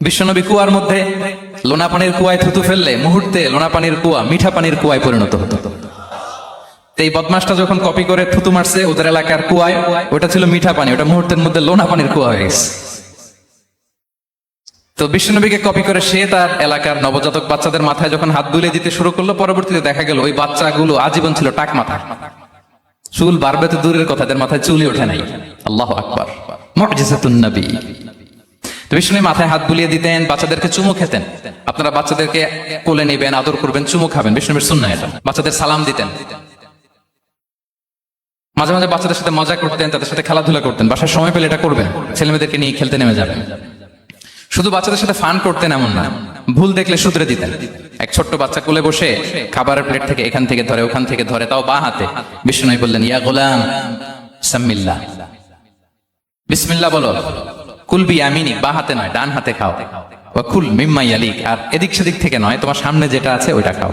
বিশ্বনবী কুয়ার মধ্যে লোনা পানির কুয়ায় থুতু ফেললে মুহূর্তে লোনা পানির কুয়া মিঠা পানির কুয়ায় পরিণত হতো। এই বদমাসটা যখন কপি করে থুতু মারছে ওদের এলাকার কুয়ায়, ওটা ছিল মিঠা পানি, ওটা মুহূর্তের মধ্যে লোনা পানির কুয়া হয়ে গেছে। তো বিশ্বনবীকে কপি করে সে তার এলাকার নবজাতক বাচ্চাদের মাথায় যখন হাত বুলিয়ে দিতে শুরু করল, পরবর্তীতে দেখা গেল ওই বাচ্চাগুলো আজীবন ছিল টাক মাথা। চুল বাড়বে তো দূরের কথা, এদের মাথায় চুলই ওঠে নাই। আল্লাহ আকবার। মুজিজাতুন নবী। তো বিষ্ণু মাথায় হাত বুলিয়ে দিতেন, বাচ্চাদেরকে চুমু খেতেন। আপনারা বাচ্চাদেরকে কোলে নেবেন, আদর করবেন, চুমু খাবেন। বিষ্ণুবীর শুননা এটা। বাচ্চাদের সালাম দিতেন। মাঝে মাঝে বাচ্চাদের সাথে মজা করতেন, তাদের সাথে খেলাধুলা করতেন। বাসায় সময় পেলে এটা করবেন। ছেলেমেয়েদেরকে নিয়ে খেলতে নেমে যাবেন। শুধু বাচ্চাদের সাথে ফান করতেন এমন না। ভুল দেখলে শুধরে দিতেন। এক ছোট্ট বাচ্চা কোলে বসে খাবারের প্লেট থেকে এখান থেকে ধরে, ওখান থেকে ধরে, তাও বা হাতে। বিষ্ণু বললেন, ইয়া গোলাম সাম্মিল্লা বিসমিল্লা বলো। কুলবি আমিনি বা হাতে নয়, ডান হাতে খাও। বা কুল মিম্মাই আলিক আর এদিক সেদিক থেকে নয়, তোমার সামনে যেটা আছে ওইটা খাও।